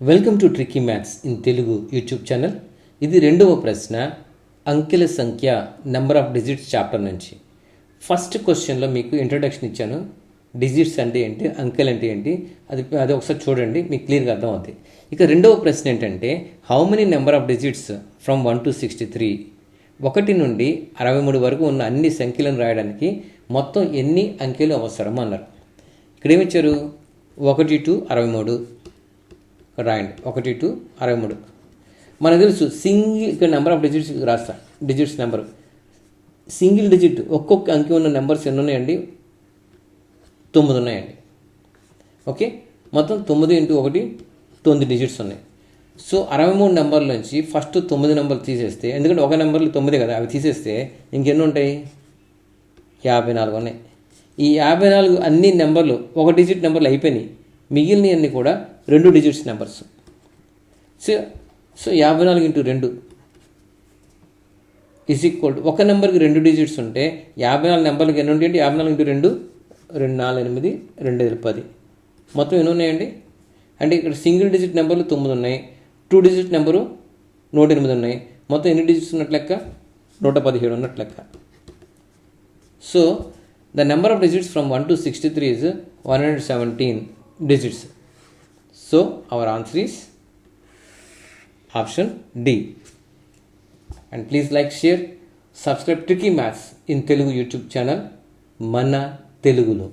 Welcome to tricky maths in Telugu YouTube channel ఇది రెండవ ప్రశ్న అంకెల సంఖ్య నెంబర్ ఆఫ్ డిజిట్స్ చాప్టర్ నుంచి. ఫస్ట్ క్వశ్చన్లో మీకు ఇంట్రడక్షన్ ఇచ్చాను. డిజిట్స్ అంటే ఏంటి? అంకెలు అంటే ఏంటి? అది అది ఒకసారి చూడండి మీకు క్లియర్గా అర్థం అవుతుంది ఇక రెండవ ప్రశ్న ఏంటంటే how many number of digits from one to sixty three ఒకటి నుండి అరవై మూడు వరకు ఉన్న అన్ని సంఖ్యలను రాయడానికి మొత్తం ఎన్ని అంకెలు అవసరం అన్నారు ఇక్కడ ఏమిచ్చారు ఒకటి టు అరవై మూడు. రాయండి. ఒకటి టు అరవై మూడు. మనకు తెలుసు సింగిల్ ఇక్కడ నెంబర్ ఆఫ్ డిజిట్స్ రాస్తా. డిజిట్స్ నెంబర్ సింగిల్ డిజిట్ ఒక్కొక్క అంకె ఉన్న నెంబర్స్ ఎన్ని ఉన్నాయండి తొమ్మిది ఉన్నాయండి. ఓకే మొత్తం తొమ్మిది ఇంటూ ఒకటి తొమ్మిది డిజిట్స్ ఉన్నాయి. సో అరవై మూడు నెంబర్ల నుంచి ఫస్ట్ తొమ్మిది నెంబర్లు తీసేస్తే ఎందుకంటే ఒక నెంబర్లు తొమ్మిది కదా అవి తీసేస్తే ఇంకెన్ని ఉంటాయి? యాభై నాలుగు ఉన్నాయి. ఈ యాభై నాలుగు అన్ని నెంబర్లు ఒక డిజిట్ నెంబర్లు అయిపోయినాయి. మిగిలినవన్నీ కూడా రెండు డిజిట్స్ నెంబర్స్ సో సో యాభై నాలుగు ఇంటూ రెండు ఈజ్ ఈక్వల్ ఒక నెంబర్కి రెండు డిజిట్స్ ఉంటే యాభై నాలుగు నెంబర్కి ఎన్ని ఉంటాయండి యాభై నాలుగు ఇంటూ రెండు రెండు నాలుగు ఎనిమిది రెండు ఐదు పది. మొత్తం ఎన్ని ఉన్నాయండి? అంటే ఇక్కడ సింగిల్ డిజిట్ నెంబర్లు తొమ్మిది ఉన్నాయి టూ డిజిట్ నెంబరు నూట ఎనిమిది ఉన్నాయి. మొత్తం ఎన్ని డిజిట్స్ ఉన్నట్లు లెక్క? నూట పదిహేడు ఉన్నట్లు లెక్క. So the number of digits from one to sixty three is one hundred seventeen digits so our answer is option D and please like share subscribe tricky maths in Telugu YouTube channel మన తెలుగులో